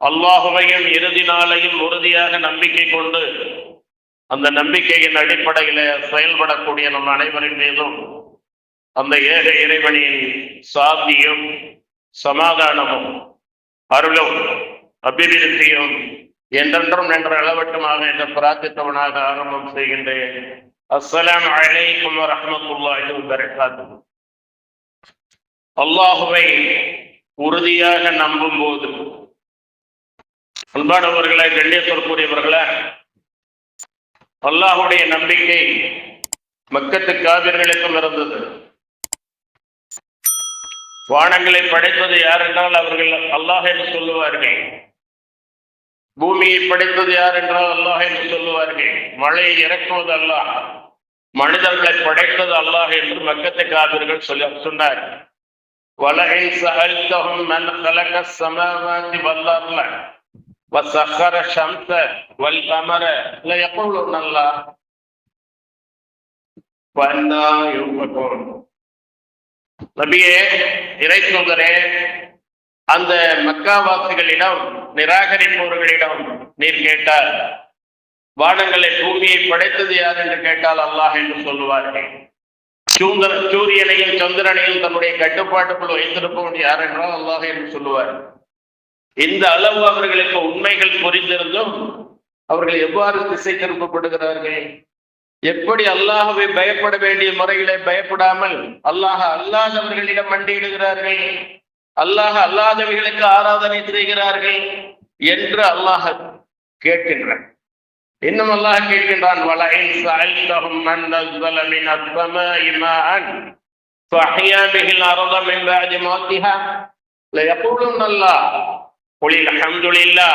அல்லாஹுவையும் இறுதி நாளையும் உறுதியாக நம்பிக்கை கொண்டு அந்த நம்பிக்கையின் அடிப்படையில செயல்படக்கூடிய நம் அனைவரின் மீதும் அந்த ஏக இறைவனின் சாந்தியும் சமாதானமும் அருளும் அபிவிருத்தியும் என்றென்றும் நின்ற அளவட்டுமாக என்று பிரார்த்தித்தவனாக ஆரம்பம் செய்கின்றேன். அஸ்ஸலாமு அலைக்கும் வரஹ்மத்துல்லாஹி வபரகாத்துஹு. அல்லாஹுவை உறுதியாக நம்பும் போது அன்பானவர்களே கண்ணியத்திற்குரியவர்களே அல்லாஹுடைய நம்பிக்கை மக்கத்து காவிர்களுக்கும் இருந்தது. வானங்களை படைத்தது யாரென்றால் அவர்கள் அல்லாஹ் என்று சொல்லுவார்கள். பூமியை படைத்தது யார் என்றால் அல்லாஹ் என்று சொல்லுவார்கள். மழையை இறக்குவது அல்லாஹ் மனிதர்களை படைத்தது அல்லாஹ் என்று மக்கத்து காவிர்கள் சொல்லி சொன்னார். வலகை சகல்தகும் மன் கலக சமாவாதி வல்லார்ல وَسَخَّرَ الشَّمْسَ وَالْقَمَرَ لَيَقُولُنَّ اللَّهُ وَأَنَّى يُؤْفَكُونَ நபியே இறைத்தூதரே அந்த மக்காவாசிகளிடம் நிராகரிப்பவர்களிடம் நீர் கேட்டார் வானங்களை பூமியை படைத்தது யார் என்று கேட்டால் அல்லாஹ் என்று சொல்லுவார்கள் சூந்தர சூரியனையும் சந்திரனையும் தன்னுடைய கட்டுப்பாட்டுக்குள் வைத்திருப்பவன் யார் என்றால் அல்லாஹ் என்று சொல்லுவார் இந்த அளவு அவர்களுக்கு உண்மைகள் புரிந்திருந்தும் அவர்கள் எவ்வாறு திசை திருப்பப்படுகிறார்கள் எப்படி அல்லாஹவை பயப்பட வேண்டிய முறைகளை பயப்படாமல் அல்லாஹ் அல்லாதவர்களிடம் மண்டியிடுகிறார்கள் அல்லாஹ் அல்லாதவர்களுக்கு ஆராதனை செய்கிறார்கள் என்று அல்லாஹ் கேட்கின்றான் இன்னும் அல்லாஹ் கேட்கின்றான் வலைன் சஅல்தஹும் மன் நஸல மின் அஸ்-ஸமாஇ மாஅன் فأحيا به الأرض من بعد موتها ليقولن الله قل الحمد لله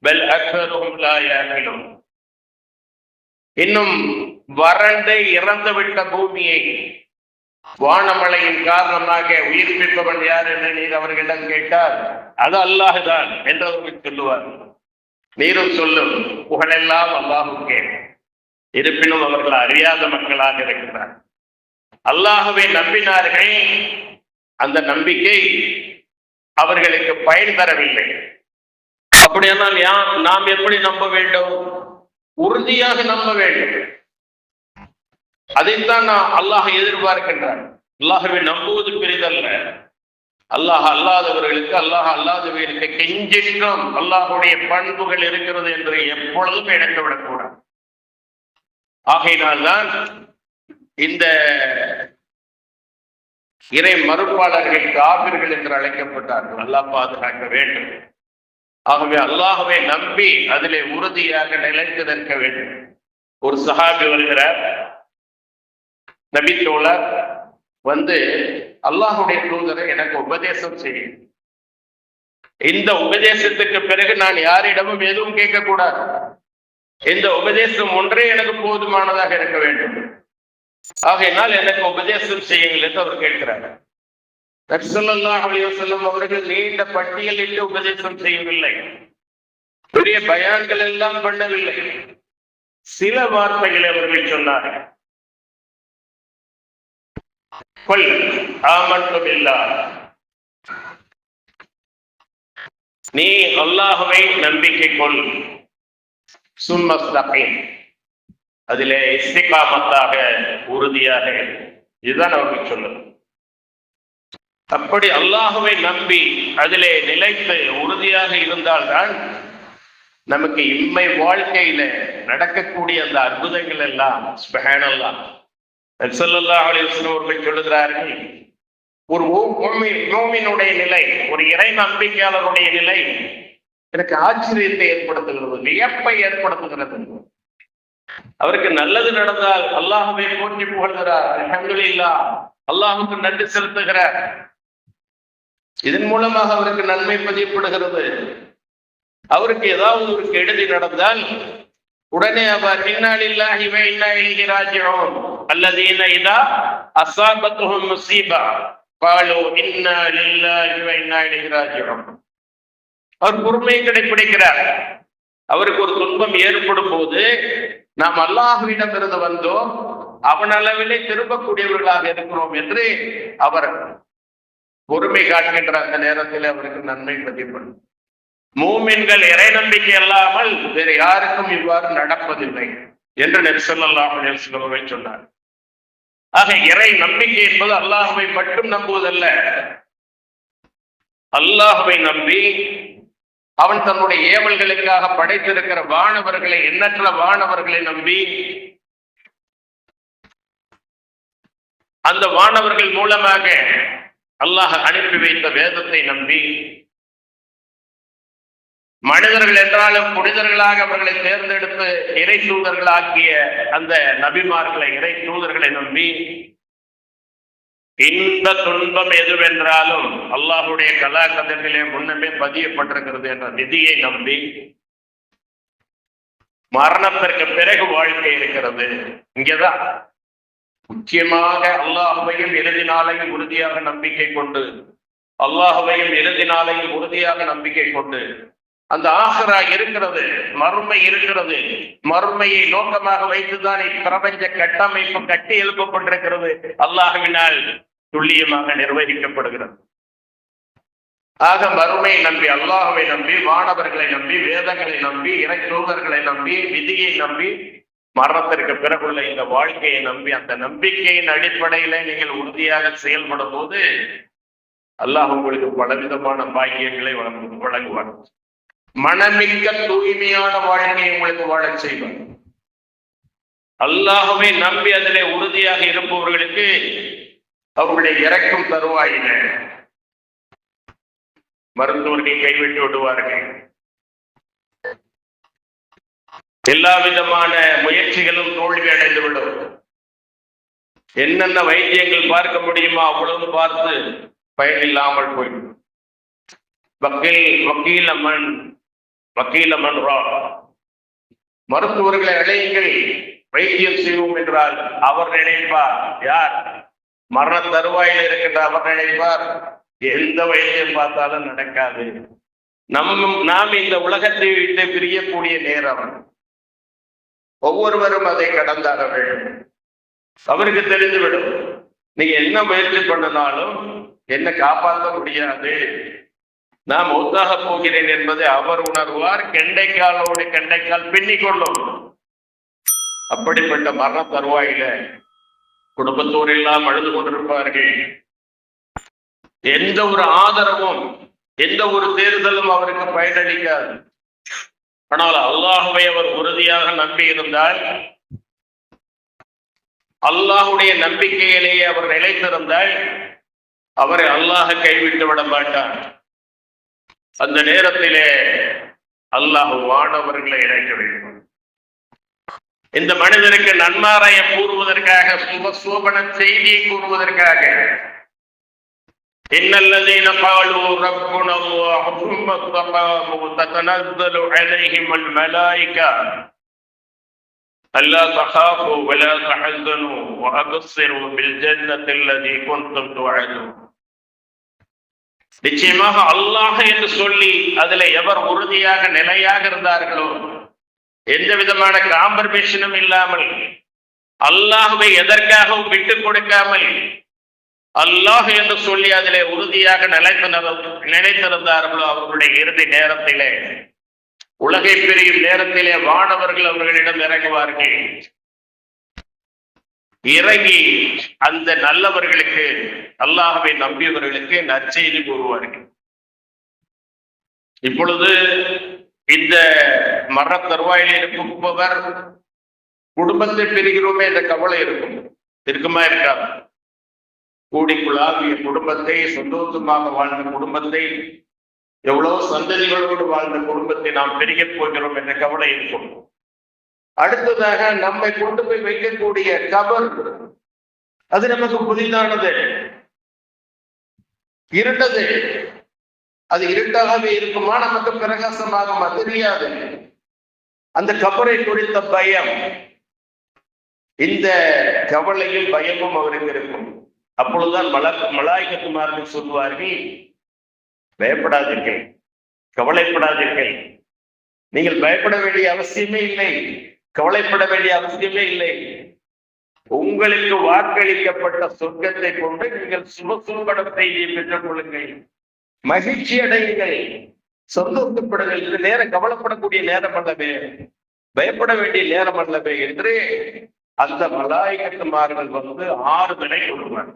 بل أكثرهم لا يعقلون இன்னும் வறண்டு இறந்துவிட்ட பூமியை வானமழையின் காரணமாக உயிர்ப்பிப்பவன் யார் என்று நீர் அவர்களிடம் கேட்டால் அது அல்லாஹுதான் என்று அவர்கள் சொல்லுவார் நீரும் சொல்லும் புகழெல்லாம் அல்லாஹுக்கே இருப்பினும் அவர்கள் அறியாத மக்களாக இருக்கிறார் அல்லாஹுவை நம்பினார்கள் அந்த நம்பிக்கை அவர்களுக்கு பயன் தரவில்லை. அப்படியானால் யா- நாம் எப்படி நம்ப வேண்டும்? உறுதியாக நம்ப வேண்டும். அதைத்தான் நான் அல்லாஹ் எதிர்பார்க்கின்றான். அல்லாஹவை நம்புவது பெரிதல்ல. அல்லாஹ் அல்லாதவர்களுக்கு அல்லாஹ் அல்லாதவர்களுக்கு கெஞ்சிற்கும் அல்லாஹுடைய பண்புகள் இருக்கிறது என்று எப்பொழுதும் இணைந்து விடக்கூடாது ஆகையினால்தான் இந்த இறை மறுப்பாளர்கள் காவிர்கள் என்று அழைக்கப்பட்டார்கள். அல்லாஹ் பாதுகாக்க வேண்டும். ஆகவே அல்லாஹுவை நம்பி அதிலே உறுதியாக நிலைத்து நிற்க வேண்டும். ஒரு சஹாபி வருகிறார். நபித்தோழர் வந்து அல்லாஹுடைய தூதரை எனக்கு உபதேசம் செய்யும் இந்த உபதேசத்துக்கு பிறகு நான் யாரிடமும் எதுவும் கேட்கக்கூடாது. இந்த உபதேசம் ஒன்றே எனக்கு போதுமானதாக இருக்க வேண்டும். ஆகையினால் எனக்கு உபதேசம் செய்யுங்கள் என்று அவர் கேட்கிறார். நபிசல்லாஹ் அவர்கள் நீண்ட பட்டியலிட்டு உபதேசம் செய்யவில்லை. பெரிய பயான்கள் எல்லாம் பண்ணவில்லை. சில வார்த்தைகளை அவர்கள் சொன்னார்கள். கொல் ஆமன்து நீ அல்லாஹுவை நம்பிக்கை கொள். சும்மஸ்தகை அதிலே இஸ்திகாமத்தாக உறுதியாக இதுதான் அவர்கள் சொல்லுது. அப்படி அல்லாஹுவை நம்பி அதிலே நிலைத்து உறுதியாக இருந்தால்தான் நமக்கு இம்மை வாழ்க்கையில நடக்கக்கூடிய அந்த அற்புதங்கள் எல்லாம் சுபஹானல்லாஹ் நபிசல்லாஹ் அவர்கள் சொல்லுகிறார்கள் ஒரு மூ- நிலை ஒரு இறை நம்பிக்கையாளருடைய நிலை எனக்கு ஆச்சரியத்தை ஏற்படுத்துகிறது வியப்பை ஏற்படுத்துகிறது. அவருக்கு நல்லது நடந்தால் அல்லாஹுவை போற்றி புகழ்கிறார். அலமதுல்லா அல்லாஹுக்கு நன்றி செலுத்துகிறார் இதன் மூலமாக அவருக்கு நன்மை பதியப்படுகிறது. அவருக்கு ஏதாவது ஒரு கெடுதி நடந்தால் உடனே அவர் இன்னாலில்லாஹி வ இன்னா இலைஹி ராஜிஊன். அல்லதீன இதா அஸாபத்துஹும் முஸீபா காலு இன்னா லில்லாஹி வ அவர் பொறுமையை கடைபிடிக்கிறார் அவருக்கு ஒரு துன்பம் ஏற்படும் போது நாம் அல்லாஹுவிடம் இருந்து வந்தோம். அவனளவிலே திரும்பக்கூடியவர்களாக இருக்கிறோம் என்று அவர் பொறுமை காட்டுகின்ற அந்த நேரத்தில் அவருக்கு நன்மை பதிப்படும். மூமின்கள் இறை நம்பிக்கை அல்லாமல் வேறு யாருக்கும் இவ்வாறு நடப்பதில்லை என்று நெரிசல்லாமல் அவர்கள் சொன்னார். ஆக இறை நம்பிக்கை என்பது அல்லாஹுவை மட்டும் நம்புவதல்ல. அல்லாஹுவை நம்பி அவன் தன்னுடைய ஏவல்களுக்காக படைத்திருக்கிற வானவர்களை எண்ணற்ற வானவர்களை நம்பி அந்த வானவர்கள் மூலமாக அல்லாஹ் அனுப்பி வைத்த வேதத்தை நம்பி மனிதர்கள் என்றாலும் புனிதர்களாக அவர்களை தேர்ந்தெடுத்து இறை தூதர்களாக்கிய அந்த நபிமார்களை இறை தூதர்களை நம்பி இந்த துன்பம் எதுவென்றாலும் அல்லாஹுடைய கலாக்கதத்திலே முன்னமே பதியப்பட்டிருக்கிறது என்ற நிதியை நம்பி மரணத்திற்கு பிறகு வாழ்க்கை இருக்கிறது. இங்கேதான் முக்கியமாக அல்லாஹுவையும் இறுதி நாளையும் உறுதியாக நம்பிக்கை கொண்டு அல்லாஹுவையும் இறுதி நாளையும் உறுதியாக நம்பிக்கை கொண்டு அந்த ஆசரா இருக்கிறது மறுமை இருக்கிறது. மறுமையை நோக்கமாக வைத்துதான் இப்பிரபஞ்ச கட்டமைப்பு கட்டி எழுப்பப்பட்டிருக்கிறது. அல்லாஹுவினால் துல்லியமாக நிர்வகிக்கப்படுகிறது. ஆக மறுமை நம்பி அல்லாஹுவை நம்பி வானவர்களை நம்பி வேதங்களை நம்பி இறை தூதர்களை நம்பி விதியை நம்பி மரணத்திற்கு பிறகுள்ள இந்த வாழ்க்கையை நம்பி அந்த நம்பிக்கையின் அடிப்படையில நீங்கள் உறுதியாக செயல்படும் போது அல்லாஹ் உங்களுக்கு பலவிதமான பாக்கியங்களை வழங்குவார் மனமிக்க தூய்மையான வாழ்க்கையை உங்களுக்கு வாழச் செய்வார் அல்லாஹுவை நம்பி அதிலே உறுதியாக இருப்பவர்களுக்கு அவருடைய இறக்கும் தருவாயின. மருத்துவர்கள் கைவிட்டு விடுவார்கள். எல்லா விதமான முயற்சிகளும் தோல்வி அடைந்துவிடும். என்னென்ன வைத்தியங்கள் பார்க்க முடியுமோ அவ்வளவு பார்த்து பயனில்லாமல் போய்விடும். வக்கீல் வக்கீல் அம்மன் வக்கீல மருத்துவர்களை அழையுங்கள். வைத்தியம் செய்வோம் என்றால் அவர் நினைப்பார். யார்? மரண தருவாயில் இருக்கின்ற அவர் நினைப்பார். எந்த வயதையும் பார்த்தாலும் நடக்காது. நம்ம நாம் இந்த உலகத்தை விட்டு பிரியக்கூடிய நேரம். ஒவ்வொருவரும் அதை கடந்தார்கள் அவருக்கு தெரிந்துவிடும். நீங்க என்ன முயற்சி பண்ணினாலும் என்ன காப்பாற்ற முடியாது. நாம் ஒத்தாக போகிறேன் என்பதை அவர் உணர்வார். கெண்டைக்காலோடு கெண்டைக்கால் பின்னிக் கொள்ளும் அப்படிப்பட்ட மரண தருவாயில குடும்பத்தோர் எல்லாம் அழுது கொண்டிருப்பார்கள். எந்த ஒரு ஆதரவும் எந்த ஒரு தேர்தலும் அவருக்கு பயனளிக்காது. ஆனால் அல்லாஹுவை அவர் உறுதியாக நம்பி இருந்தால் அல்லாஹுடைய நம்பிக்கையிலேயே அவர் நிலைத்திருந்தால் அவரை அல்லாஹ கைவிட்டு விட மாட்டார் அந்த நேரத்திலே அல்லாஹ் வானவர்களை இணைக்க வேண்டும். இந்த மனிதருக்கு நன்மாராயம் கூறுவதற்காக சுப சோபன செய்தியை கூறுவதற்காக إن الذين قالوا ربنا الله ثم استقاموا تتنزل عليهم الملائكة ألا تخافوا ولا تحزنوا وأبصروا بالجنة التي كنتم توعدون நிச்சயமாக அல்லாஹ் என்று சொல்லி அதுல எவர் உறுதியாக நிலையாக இருந்தார்களோ எந்த விதமான காம்பர்மேஷனும் இல்லாமல் அல்லாஹுவை எதற்காகவும் விட்டுக் கொடுக்காமல் அல்லாஹ் என்று சொல்லி அதிலே உறுதியாக நிலைத்து நினைத்திருந்தார்களோ அவர்களுடைய இறுதி நேரத்திலே உலகை பிரியும் நேரத்திலே வானவர்கள் அவர்களிடம் இறங்குவார்கள். இறங்கி அந்த நல்லவர்களுக்கு அல்லாஹவை நம்பியவர்களுக்கு நற்செய்தி கூறுவார்கள். இப்பொழுது இந்த மர தருவாயில் இருப்பவர் குடும்பத்தை பிரிகிறோமே என்ற கவலை இருக்கும். இருக்குமா இருக்காது. கூடிக்குள்ளாவிய குடும்பத்தை சந்தோஷமாக வாழ்ந்த குடும்பத்தை எவ்வளவு சந்ததிகளோடு வாழ்ந்த குடும்பத்தை நாம் பிரிக்கப் போகிறோம் என்ற கவலை இருக்கும். அடுத்ததாக நம்மை கொண்டு போய் வைக்கக்கூடிய கவர் அது நமக்கு புதிதானது. இருண்டது. அது இருட்டாகவே இருக்குமா? நமக்கு பிரகாசமாகுமா தெரியாது. அந்த கபரை குறித்த பயம் இந்த கவலையும் பயமும் அவருக்கு இருக்கும். அப்பொழுதுதான் மல மலாய்கத்துமார்கள் சொல்லுவார்கள் பயப்படாதீர்கள் கவலைப்படாதீர்கள். நீங்கள் பயப்பட வேண்டிய அவசியமே இல்லை கவலைப்பட வேண்டிய அவசியமே இல்லை. உங்களுக்கு வாக்களிக்கப்பட்ட சொர்க்கத்தை கொண்டு நீங்கள் சுபசும்பட செய்தியை பெற்றுக் கொள்ளுங்கள். மகிழ்ச்சி அடையுங்கள் சந்தோஷப்படுங்கள். இது நேரம் கவலைப்படக்கூடிய நேரம் அல்லவே பயப்பட வேண்டிய நேரம் அல்லவே என்று அந்த மலாய்கட்டுமார்கள் வந்து ஆறுதலை கொடுப்பார்.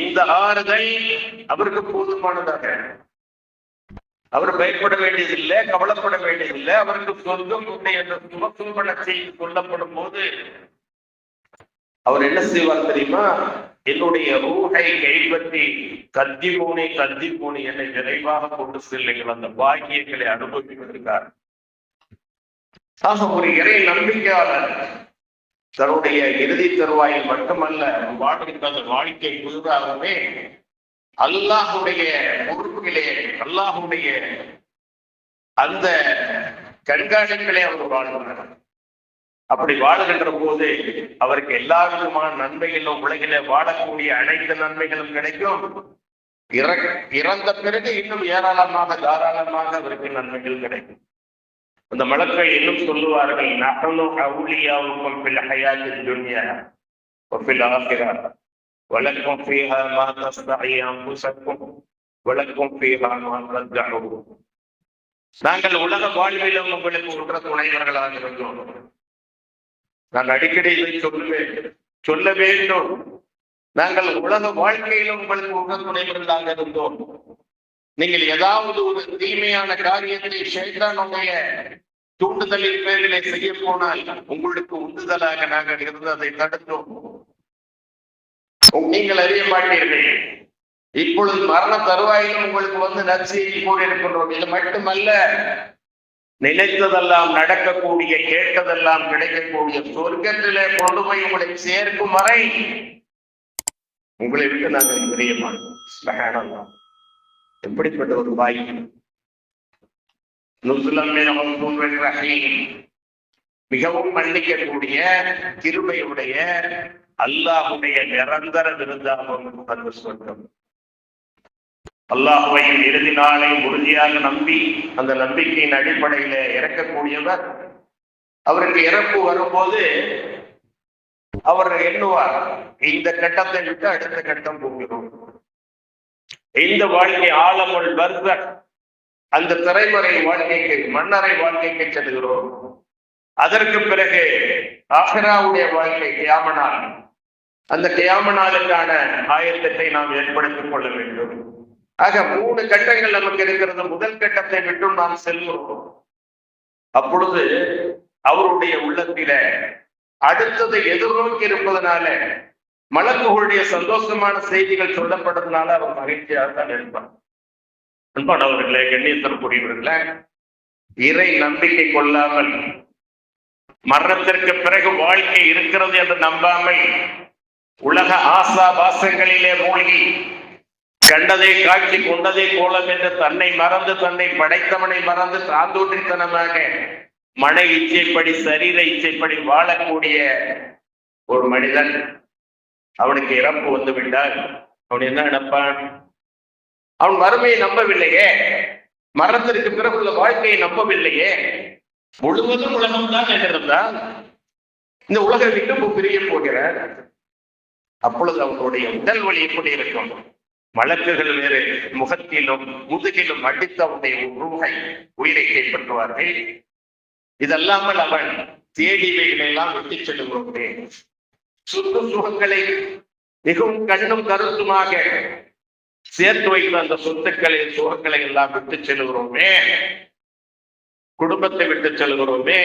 இந்த ஆறுதல் அவருக்கு போதுமானதாக. அவர் பயப்பட வேண்டியதில்லை கவலைப்பட வேண்டியதில்லை. அவருக்கு சொந்தம் உண்டு என்ற சுமசுமண செய்தி சொல்லப்படும் போது அவர் என்ன செய்வார் தெரியுமா? என்னுடைய ரூஹை கைப்பற்றி கத்தி பூனை கத்தி பூனை என்னை நிறைவாக கொண்டு செல்லுங்கள் அந்த பாக்கியங்களை அனுபவிப்பதற்காக. ஆக ஒரு இறை நம்பிக்கையாளர் தன்னுடைய இறுதி தருவாயில் மட்டுமல்ல வாழ்கின்ற அந்த வாழ்க்கை முழுதாகவே அல்லாஹுடைய பொறுப்பிலே அல்லாஹுடைய அந்த கண்காணிப்பிலே அவர் வாழ்கிறார் அப்படி வாழுகின்ற போது அவருக்கு எல்லா விதமான நன்மைகளும் உலகில வாழக்கூடிய அனைத்து நன்மைகளும் கிடைக்கும். இறந்த பிறகு இன்னும் ஏராளமாக தாராளமாக அவருக்கு நன்மைகள் கிடைக்கும். அந்த மலக்கை இன்னும் சொல்லுவார்கள் நகனு அவுளியாவுக்கும் பில் ஹயாத்தின் துன்யா ஒப்பில் ஆகிறா வழக்கம் ஃபீஹா மா தஸ்தாயாம் புசக்கும் வழக்கம் ஃபீஹா நாங்கள் உலக வாழ்விலும் உங்களுக்கு உற்ற துணைவர்களாக இருந்தோம். நான் அடிக்கடி இதை சொல்லுவேன் சொல்ல வேண்டும். நாங்கள் உலக வாழ்க்கையிலும் உங்களுக்கு உற்ற துணைவர்களாக இருந்தோம். நீங்கள் ஏதாவது ஒரு தீமையான காரியத்தை ஷேத்தானுடைய தூண்டுதலின் பேரிலே செய்ய போனால் உங்களுக்கு உந்துதலாக நாங்கள் இருந்து அதை தடுத்தோம். நீங்கள் அறிய மாட்டீர்கள். இப்பொழுது மரண தருவாயிலும் உங்களுக்கு வந்து நற்செய்தி கூறியிருக்கின்றோம் இது மட்டுமல்ல நினைத்ததெல்லாம் நடக்கக்கூடிய கேட்டதெல்லாம் கிடைக்கக்கூடிய சொர்க்கத்திலே கொண்டு போய் உங்களை சேர்க்கும் வரை உங்களை விட்டு நாங்கள் தெரிய மாட்டோம் எப்படிப்பட்ட ஒரு வாய். மிகவும் மன்னிக்கக்கூடிய கிருமையுடைய அல்லாஹுடைய நிரந்தர விருந்தாகும் சொல்றோம் சொர்க்கம். அல்லாஹுவையும் இறுதி நாளை உறுதியாக நம்பி அந்த நம்பிக்கையின் அடிப்படையில இறக்கக்கூடியவர். அவருக்கு இறப்பு வரும்போது அவர் எண்ணுவார் இந்த கட்டத்தை விட்டு அடுத்த கட்டம் போகிறோம். இந்த வாழ்க்கை ஆழமுள் வருத அந்த திரைமறை வாழ்க்கைக்கு மன்னரை வாழ்க்கைக்கு செல்கிறோம். அதற்கு பிறகு ஆஹராவுடைய வாழ்க்கை கியாமனால் அந்த கியாமனாலுக்கான ஆயத்தத்தை நாம் ஏற்படுத்திக் கொள்ள வேண்டும். ஆக மூணு கட்டங்கள் நமக்கு இருக்கிறது. முதல் கட்டத்தை விட்டும் நாம் செல்கிறோம். அப்பொழுது அவருடைய உள்ளத்தில அடுத்ததை எதிர்நோக்கி இருப்பதனால மலக்குகளுடைய சந்தோஷமான செய்திகள் சொல்லப்பட்டதுனால அவர் மகிழ்ச்சியாக தான் இருப்பார். அன்பானவர்களே கண்ணியத்திற்குரியவர்களே இறை நம்பிக்கை கொள்ளாமல் மரணத்திற்கு பிறகு வாழ்க்கை இருக்கிறது என்று நம்பாமல் உலக ஆசா பாசங்களிலே மூழ்கி கண்டதை காட்சி கொண்டதை கோலம் என்று தன்னை மறந்து தன்னை படைத்தவனை மறந்து தாந்தோன்றித்தனமாக மன இச்சைப்படி சரீர இச்சைப்படி வாழக்கூடிய ஒரு மனிதன் அவனுக்கு இறப்பு வந்து விட்டால் அவன் என்ன நினைப்பான்? அவன் வறுமையை நம்பவில்லையே. மரணத்திற்கு பிறகுள்ள வாழ்க்கையை நம்பவில்லையே. முழுவதும் உலகம் தான் என்றிருந்தால் இந்த உலகை விட்டு பிரிய போகிறார். அப்பொழுது அவனுடைய உடல் வழி எப்படி இருக்கும்? வழக்குகள் வேறு. முகத்திலும் முதுகிலும் அடித்த உடைய ரூகை உயிரை கைப்பற்றுவார்கள். இதல்லாமல் அவன் தேடிவைகளெல்லாம் விட்டு செல்லுகிறோமே சுத்து சுகங்களை மிகவும் கண்ணும் கருத்துமாக சேர்த்து வைத்த அந்த சொத்துக்களை சுகங்களை எல்லாம் விட்டு செல்கிறோமே. குடும்பத்தை விட்டு செல்கிறோமே.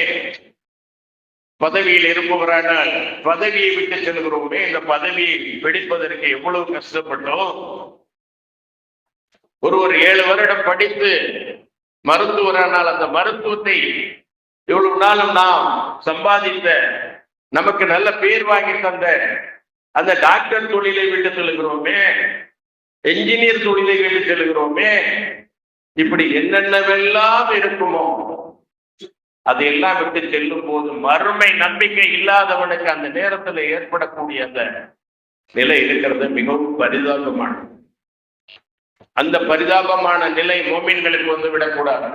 பதவியில் இருப்பவரானால் பதவியை விட்டு செல்கிறோமே. இந்த பதவியை பிடிப்பதற்கு எவ்வளவு கஷ்டப்பட்டோம்? ஒரு ஒரு ஏழு வருடம் படித்து மருத்துவரானால் அந்த மருத்துவத்தை இவ்வளவு நாளும் நாம் சம்பாதித்த நமக்கு நல்ல பேர் வாங்கி தந்த அந்த டாக்டர் தொழிலை விட்டு செல்கிறோமே என்ஜினியர் தொழிலை விட்டு செல்கிறோமே இப்படி என்னென்னவெல்லாம் இருக்குமோ அதையெல்லாம் விட்டு செல்லும் போது மறுமை நம்பிக்கை இல்லாதவனுக்கு அந்த நேரத்துல ஏற்படக்கூடிய அந்த நிலை இருக்கிறது மிகவும் பரிதாபமானது. அந்த பரிதாபமான நிலை மோமின்களுக்கு வந்து விடக்கூடாது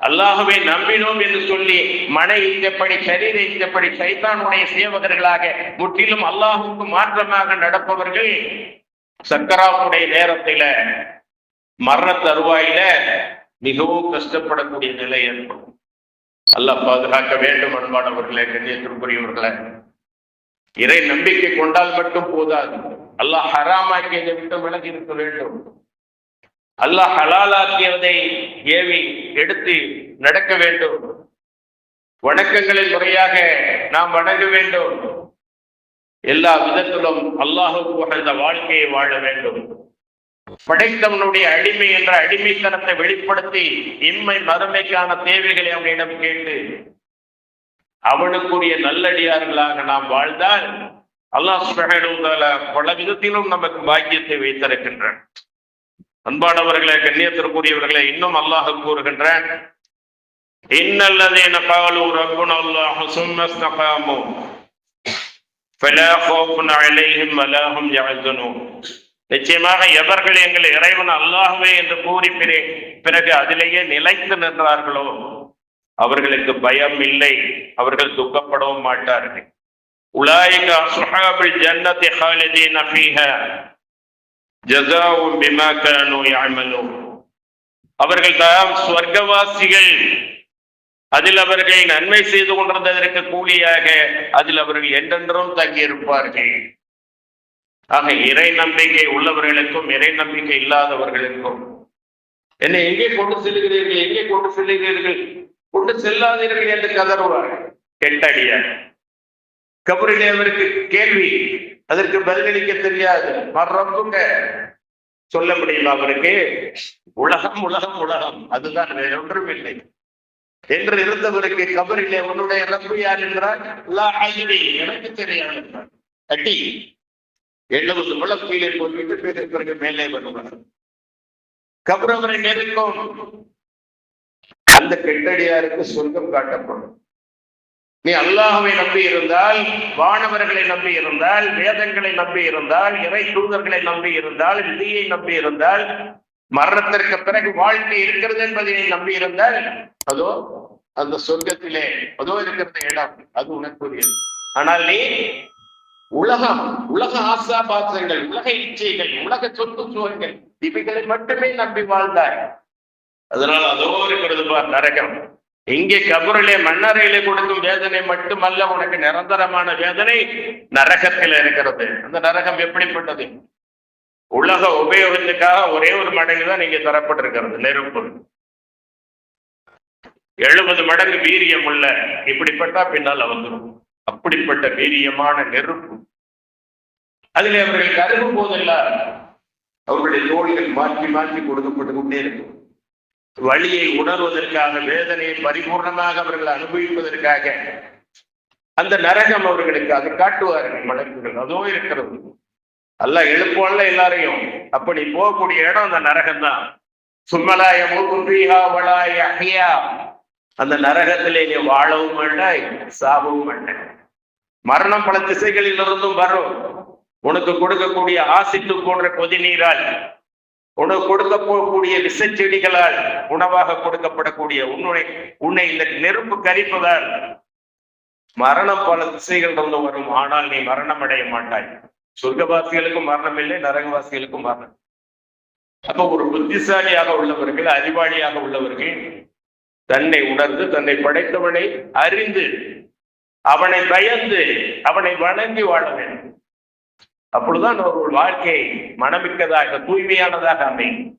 அல்லாஹுவை நம்பினோம் என்று சொல்லி மனை இந்தப்படி சரீர இந்தப்படி சைத்தானுடைய சேவகர்களாக முற்றிலும் அல்லாஹுக்கு மாற்றமாக நடப்பவர்கள் சக்கராவுடைய நேரத்தில மரண தருவாயில மிகவும் கஷ்டப்படக்கூடிய நிலை ஏற்படும். அல்லாஹ் பாதுகாக்க வேண்டும் அன்பானவர்களே கண்ணியத்திற்குரியவர்களே. இறை நம்பிக்கை கொண்டால் மட்டும் போதாது. அல்லாஹ் ஹராமாக்கியதை விட்டு விலகி இருக்க வேண்டும். அல்லாஹ் ஹலாலாக்கியதை ஏவி எடுத்து நடக்க வேண்டும். வணக்கங்களில் முறையாக நாம் வணங்க வேண்டும். எல்லா விதத்திலும் அல்லாஹுக்கு உகந்த வாழ்க்கையை வாழ வேண்டும். படைத்தவனுடைய அடிமை என்ற அடிமைத்தனத்தை வெளிப்படுத்தி இம்மை மறுமைக்கான தேவைகளை அவனிடம் கேட்டு அவனுக்குரிய நல்லடியார்களாக நாம் வாழ்ந்தால் அல்லாஹ் சுப்ஹானஹு பல விதத்திலும் நமக்கு பாக்கியத்தை வைத்திருக்கின்றான். அன்பானவர்களை கண்ணியத்திற்குரியவர்களை இன்னும் அல்லாஹ் கூறுகின்றான் இன்னல்லதீன காலு ரப்புன அல்லாஹ் சும்ம ஸ்தகாமு ஃபலா ஹௌஃபுன் அலைஹிம் வலா ஹும் யஹ்சனூன் நிச்சயமாக எவர்கள் எங்கள் இறைவன் அல்லாஹ்வே என்று கூறி பிறகு அதிலேயே நிலைத்து நின்றார்களோ அவர்களுக்கு பயம் இல்லை அவர்கள் துக்கப்படவும் மாட்டார்கள். أولئك أصحاب الجنة خالدين فيها جزاء بما كانوا يعملون அவர்கள் தாம் ஸ்வர்க்கவாசிகள். அதில் அவர்கள் நன்மை செய்து கொண்டிருந்ததற்கு கூலியாக அதில் அவர்கள் என்றென்றும் தங்கியிருப்பார்கள். ஆக இறை நம்பிக்கை உள்ளவர்களுக்கும் இறை நம்பிக்கை இல்லாதவர்களுக்கும். என்னை எங்கே கொண்டு செல்கிறீர்கள்? எங்கே கொண்டு செல்கிறீர்கள்? கொண்டு செல்லாதீர்கள் என்று கதறுவார்கள். கெட்டடியார் கபரிலே அவருக்கு கேள்வி. அதற்கு பதிலளிக்க தெரியாது. மறப்புங்க சொல்ல முடியுமா அவருக்கு? உலகம் உலகம் உலகம். அதுதான் வேற ஒன்றும் இல்லை. என்று இருந்தவருக்கு கபரிலே உன்னுடைய ரப்பு யார் என்றால்? எனக்கு தெரியாது. கட்டி எழுபது முழம் கீழே போட்டு பிறகு மேலே வருவார். கபரவரை நெருங்கும் அந்த கெட்டடியாருக்கு சொர்க்கம் காட்டப்படும். நீ அல்லாஹுவை நம்பி இருந்தால் வானவர்களை நம்பி இருந்தால் வேதங்களை நம்பி இருந்தால் இறை தூதர்களை நம்பி இருந்தால் விதியை நம்பி இருந்தால் மரணத்திற்கு பிறகு வாழ்க்கை இருக்கிறது என்பதை நீ நம்பி இருந்தால் அதோ அந்த சொர்க்கத்திலே அதோ இருக்கிற இடம் அது உனக்குரியது. ஆனால் நீ உலகம் உலக ஆசா பாத்திரங்கள் உலக இச்சைகள் உலக சொத்து சுகங்கள் இவைகளை மட்டுமே நம்பி வாழ்ந்தாய். அதனால் அதோ இருக்கிறது நரகம். இங்கே கபரிலே மண்ணறையிலே கொடுக்கும் வேதனை மட்டுமல்ல உனக்கு நிரந்தரமான வேதனை நரகத்தில் இருக்கிறது. அந்த நரகம் எப்படிப்பட்டது? உலக உபயோகத்துக்காக ஒரே ஒரு மடங்கு தான் நீங்க தரப்பட்டிருக்கிறது நெருப்பு. எழுபது மடங்கு வீரியம் உள்ள இப்படிப்பட்டா பின்னால் வந்துடும் அப்படிப்பட்ட வீரியமான நெருப்பு. அதில் அவர்கள் கருகும் போதெல்லாம் அவர்களுடைய தோழிகள் மாற்றி மாற்றி கொடுக்கப்பட்டு கொண்டே இருக்கும். வழியை உணர்வதற்காக வேதனையை பரிபூர்ணமாக அவர்கள் அனுபவிப்பதற்காக அந்த நரகம் அவர்களுக்கு அதை காட்டுவார்கள் மடங்குகள் அதுவும் இருக்கிறது. அல்ல எழுப்புவல்ல எல்லாரையும். அப்படி போகக்கூடிய இடம் அந்த நரகம் தான். சும்மலாய மூக்கும்பியா வளாய அந்த நரகத்திலே நீ வாழவும் வேண்டாய் சாகவும் வேண்டாய் மரணம் பல திசைகளில் இருந்தும் வரும். உனக்கு கொடுக்கக்கூடிய ஆசிட்டு போன்ற கொதி நீரால் உனக்கு கொடுக்க போகக்கூடிய விஷச்செடிகளால் உணவாக கொடுக்கப்படக்கூடிய உன்னுடைய உன்னை இந்த நெருப்பு கரிப்பதால் மரணம் பல திசைகள் இருந்து வரும். ஆனால் நீ மரணம் அடைய மாட்டாய். சொர்க்கவாசிகளுக்கும் மரணம் இல்லை நரகவாசிகளுக்கும் மரணம். அப்ப ஒரு புத்திசாலியாக உள்ளவர்கள் அறிவாளியாக உள்ளவர்கள் தன்னை உணர்ந்து தன்னை படைத்தவனை அறிந்து அவனை பயந்து அவனை வணங்கி வாழ வேண்டும். அப்பொழுதுதான் ஒரு வாழ்க்கை மனமிக்கதாக தூய்மையானதாக அமையும்.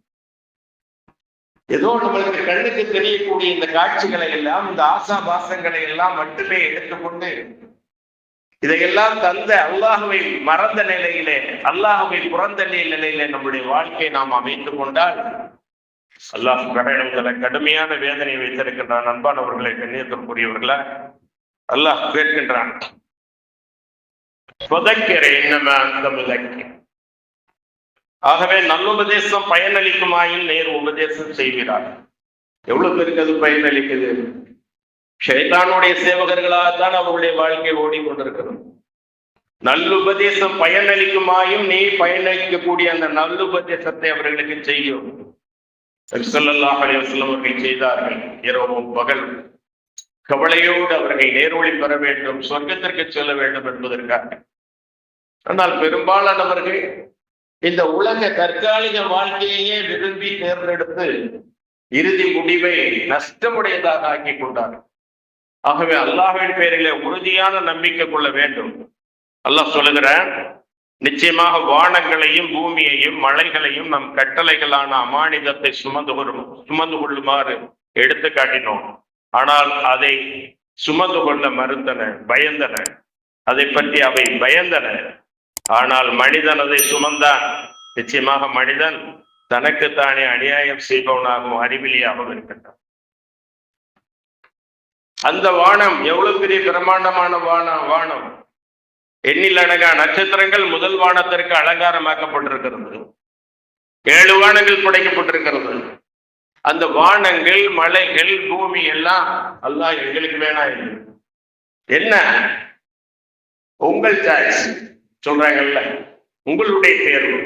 ஏதோ நம்மளுக்கு கண்ணுக்கு தெரியக்கூடிய இந்த காட்சிகளை எல்லாம் இந்த ஆசா பாசங்களை எல்லாம் மட்டுமே எடுத்துக்கொண்டு இதையெல்லாம் தந்த அல்லாஹுவை மறந்த நிலையிலே அல்லாஹுவை புறந்த நிலையிலே நம்முடைய வாழ்க்கையை நாம் அமைத்துக் கொண்டால் அல்லாஹ் கடவுளை கடுமையான வேதனை வைத்திருக்கின்றான். அன்பானவர்களை கண்ணியத்திற்குரியவர்களா அல்லாஹ் கேட்கின்றான். ஆகவே நல்லுபதேசம் பயனளிக்குமாயின் நேர் உபதேசம் செய்கிறார். எவ்வளவு பேருக்கு அது பயனளிக்குது? ஷைத்தானுடைய சேவகர்களாகத்தான் அவருடைய வாழ்க்கை ஓடிக்கொண்டிருக்கிறது. நல்லுபதேசம் பயனளிக்குமாயும் நீ பயனளிக்கக்கூடிய அந்த நல்லுபதேசத்தை அவர்களுக்கு செய்யும். ஸல்லல்லாஹு அலைஹி அவர்கள் செய்தார்கள். இரவும் பகல். கவலையோடு அவர்கள் நேர்வழி பெற வேண்டும் சொர்க்கத்திற்கு செல்ல வேண்டும் என்பதற்காக. ஆனால் பெரும்பாலானவர்கள் இந்த உலக தற்காலிக வாழ்க்கையே விரும்பி தேர்ந்தெடுத்து இறுதி முடிவை நஷ்டமுடையதாக ஆக்கி கொண்டார் ஆகவே அல்லாஹின் பெயரிலே உறுதியான நம்பிக்கை கொள்ள வேண்டும். அல்லாஹ் சொல்லுகிறான் நிச்சயமாக வானங்களையும் பூமியையும் மலைகளையும் நம் கட்டளைகளான அமானிதத்தை சுமந்து கொள்ளும் சுமந்து கொள்ளுமாறு எடுத்து காட்டினோம் ஆனால் அதை சுமந்து கொள்ள மறுத்தன பயந்தன. அதை பற்றி அவை பயந்தன. ஆனால் மனிதன் அதை சுமந்தான். நிச்சயமாக மனிதன் தனக்குத்தானே அநியாயம் செய்பவனாகவும் அறிவிலியாகவும் இருக்கின்றான். அந்த வானம் எவ்வளவு பெரிய பிரம்மாண்டமான வானம் வானம். எண்ணில் அடங்கா நட்சத்திரங்கள் முதல் வானத்திற்கு அலங்காரமாக்கப்பட்டிருக்கிறது. ஏழு வானங்கள் படைக்கப்பட்டிருக்கிறது. அந்த வானங்கள் மலைகள் பூமி எல்லாம் அல்லாஹ் எங்களுக்கு வேணா என்ன? உங்கள் சாய்ஸ் சொல்றாங்கல்ல உங்களுடைய தேர்வு.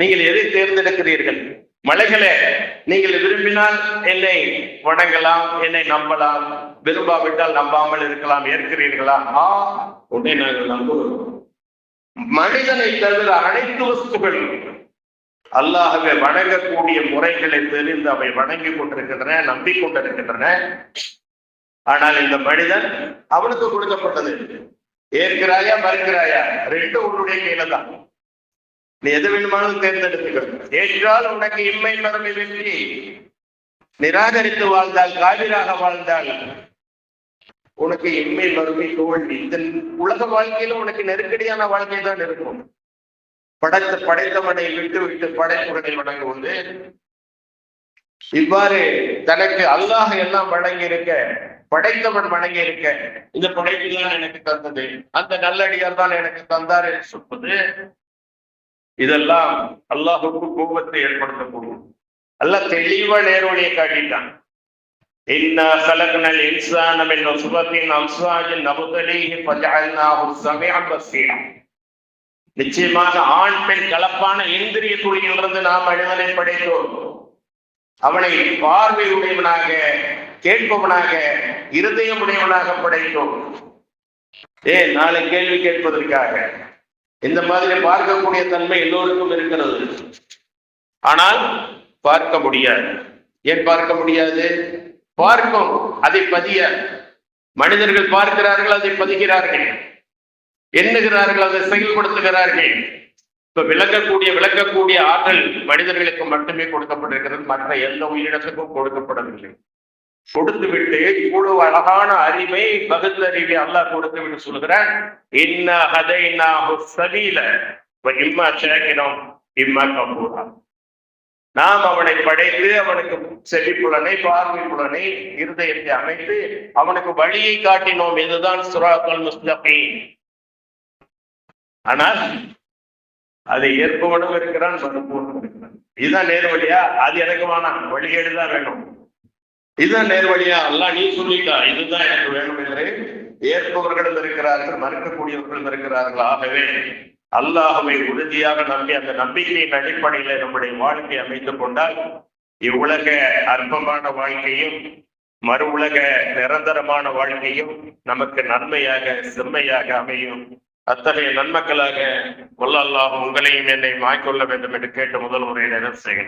நீங்கள் எதை தேர்ந்தெடுக்கிறீர்கள்? மலைகளே நீங்கள் விரும்பினால் என்னை வணங்கலாம் என்னை நம்பலாம் விரும்பாவிட்டால் நம்பாமல் இருக்கலாம் ஏற்கிறீர்களா? ஆ உன்னை நாங்கள் நம்புகிறோம். மனிதனை தவிர அனைத்து வஸ்துகளும் அல்லாஹவை வணங்கக்கூடிய முறைகளை தெரிந்து அவை வணங்கி கொண்டிருக்கின்றன நம்பிக்கொண்டிருக்கின்றன ஆனால் இந்த மனிதன் அவனுக்கு கொடுக்கப்பட்டது. ஏற்கிறாயா மறுக்கிறாயா? ரெண்டும் உன்னுடைய கையில தான் நீ எது வேணுமானாலும் தேர்ந்தெடுத்துக்க ஏற்றால் உனக்கு இம்மை மரமை வெற்றி. நிராகரித்து வாழ்ந்தால் காவிராக வாழ்ந்தால் உனக்கு இம்மை மறுமை தோல்வி. இந்த உலக வாழ்க்கையில உனக்கு நெருக்கடியான வாழ்க்கை தான் இருக்கும். படைத்த படைத்தவனை விட்டு விட்டு படைப்புகளை வணங்குவது. இவ்வாறு தனக்கு அல்லாஹ் எல்லாம் வழங்கி இருக்க படைத்தவன் வணங்க இருக்க. இந்த படைப்பு தான் எனக்கு தந்தது. அந்த நல்லடியார் தான் எனக்கு தந்தார் என்று சொல்வது இதெல்லாம் அல்லாஹுக்கு கோபத்தை ஏற்படுத்தக்கூடும். அல்ல தெளிவா நேர்வழியை காட்டிட்டான். இன்னா கலக்னல் இன்சான மின் நுஸ்பத்தின் அம்சாஜின் நபுதலிஹி ஃபஜஅல்னாஹு ஸமீஅன் பஸீரா. நிச்சயமாக ஆண் பெண் கலப்பான இந்திரிய குழியிலிருந்து நாம் மனிதனை படைத்தோம். அவனை பார்வை உடையவனாக கேட்பவனாக இருதயம் உடையவனாக படைத்தோம். ஏன் நாளை கேள்வி கேட்பதற்காக? இந்த மாதிரி பார்க்கக்கூடிய தன்மை எல்லோருக்கும் இருக்கிறது. ஆனால் பார்க்க முடியாது. ஏன் பார்க்க முடியாது? பார்க்கும் அதை பதிய. மனிதர்கள் பார்க்கிறார்கள் அதை பதிகிறார்கள். எண்ணுகிறார்கள் அதை செயல்படுத்துகிறார்கள். இப்ப விளக்கக்கூடிய விளக்கக்கூடிய ஆற்றல் மனிதர்களுக்கு மட்டுமே கொடுக்கப்பட்டிருக்கிறது மற்ற எந்த உயிரினத்துக்கும் கொடுக்கப்படவில்லை. கொடுத்து விட்டு இவ்வளவு அழகான அறிவை பகுத்தறிவை அல்லாஹ் கொடுத்து விட்டு சொல்கிறான் இன்ன இம்மா ஷாக்கிரம் இம்மா கபூரா நாம் அவனை படைத்து அவனுக்கு செவி புலனை பார்வை புலனை இருதயத்தை அமைத்து அவனுக்கு வழியை காட்டினோம். இதுதான் சுராத்தல் முஸ்தபி ஆனால் அதை ஏற்பவனும் இருக்கிறான் மறுப்பவனும் இருக்கிறான். இதுதான் நேர்வழியா அது எனக்கு வேணாம். வழிகேடு தான் வேணும். இதுதான் நேர்வழியா அல்ல நீ சொல்லிட்டா இதுதான் எனக்கு வேணும் என்று ஏற்பவர்களும் இருக்கிறார்கள் மறுக்கக்கூடியவர்களும் இருக்கிறார்கள். ஆகவே அல்லாஹுவை உறுதியாக நம்பி அந்த நம்பிக்கையின் அடிப்படையில நம்முடைய வாழ்க்கை அமைத்துக் கொண்டால் இவ்வுலக அற்பமான வாழ்க்கையும் மறு உலக நிரந்தரமான வாழ்க்கையும் நமக்கு நன்மையாக செம்மையாக அமையும். அத்தகைய நன்மக்களாக வல்ல அல்லாஹ் உங்களையும் என்னை வாய்க்கொள்ள வேண்டும் என்று கேட்டு முதல் உரையை நிறைவு செய்கிறேன்.